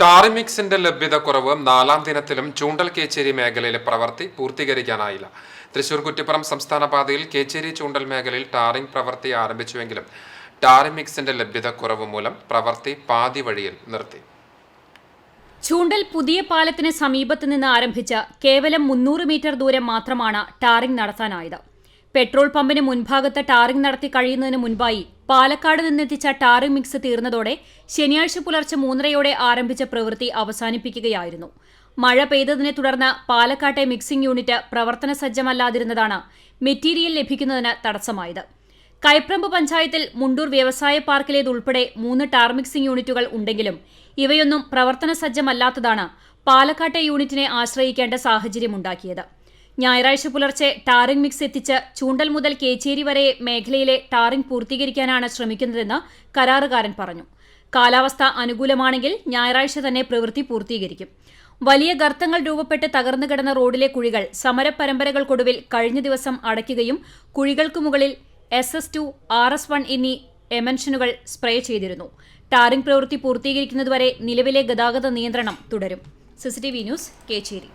ടാറിമിക്സിന്റെ ലഭ്യത കുറവ് നാലാം ദിനത്തിലും ചൂണ്ടൽ കേച്ചേരി മേഖലയിലെ പ്രവൃത്തി പൂർത്തീകരിക്കാനായില്ല. തൃശൂർ കുറ്റിപ്പുറം സംസ്ഥാന പാതയിൽ കേച്ചേരി ചൂണ്ടൽ മേഖലയിൽ ടാറിംഗ് പ്രവൃത്തി ആരംഭിച്ചുവെങ്കിലും ടാറിമിക്സിന്റെ ലഭ്യത കുറവ് മൂലം പ്രവൃത്തി പാതി വഴിയിൽ നിർത്തി. ചൂണ്ടൽ പുതിയ പാലത്തിന് സമീപത്ത് നിന്ന് ആരംഭിച്ച് കേവലം മുന്നൂറ് മീറ്റർ ദൂരം മാത്രമാണ് ടാറിംഗ് നടത്താനായത്. പെട്രോൾ പമ്പിന് മുൻഭാഗത്ത് ടാറിംഗ് നടത്തി കഴിയുന്നതിന് മുൻപായി പാലക്കാട് നിന്നെത്തിച്ച ടാറിംഗ് മിക്സ് തീർന്നതോടെ ശനിയാഴ്ച പുലർച്ചെ മൂന്നരയോടെ ആരംഭിച്ച പ്രവൃത്തി അവസാനിപ്പിക്കുകയായിരുന്നു. മഴ പെയ്തതിനെ തുടർന്ന് പാലക്കാട്ടെ മിക്സിംഗ് യൂണിറ്റ് പ്രവർത്തന സജ്ജമല്ലാതിരുന്നതാണ് മെറ്റീരിയൽ ലഭിക്കുന്നതിന് തടസ്സമായത്. കൈപ്രമ്പ് പഞ്ചായത്തിൽ മുണ്ടൂർ വ്യവസായ പാർക്കിലേതുൾപ്പെടെ മൂന്ന് ടാർ മിക്സിംഗ് യൂണിറ്റുകൾ ഉണ്ടെങ്കിലും ഇവയൊന്നും പ്രവർത്തന സജ്ജമല്ലാത്തതാണ് പാലക്കാട്ടെ യൂണിറ്റിനെ ആശ്രയിക്കേണ്ട സാഹചര്യമുണ്ടാക്കിയത്. ഞായറാഴ്ച പുലർച്ചെ ടാറിംഗ് മിക്സ് എത്തിച്ച് ചൂണ്ടൽ മുതൽ കേച്ചേരി വരെ മേഖലയിലെ ടാറിംഗ് പൂർത്തീകരിക്കാനാണ് ശ്രമിക്കുന്നതെന്ന് കരാറുകാരൻ പറഞ്ഞു. കാലാവസ്ഥ അനുകൂലമാണെങ്കിൽ ഞായറാഴ്ച തന്നെ പ്രവൃത്തി പൂർത്തീകരിക്കും. വലിയ ഗർത്തങ്ങൾ രൂപപ്പെട്ട് തകർന്നു കിടന്ന റോഡിലെ കുഴികൾ സമരപരമ്പരകൾക്കൊടുവിൽ കഴിഞ്ഞ ദിവസം അടയ്ക്കുകയും കുഴികൾക്ക് മുകളിൽ S S two R S one എന്നീ എമൻഷനുകൾ സ്പ്രേ ചെയ്തിരുന്നു. ടാറിംഗ് പ്രവൃത്തി പൂർത്തീകരിക്കുന്നതുവരെ നിലവിലെ ഗതാഗത നിയന്ത്രണം തുടരും. CCTV news Kechery.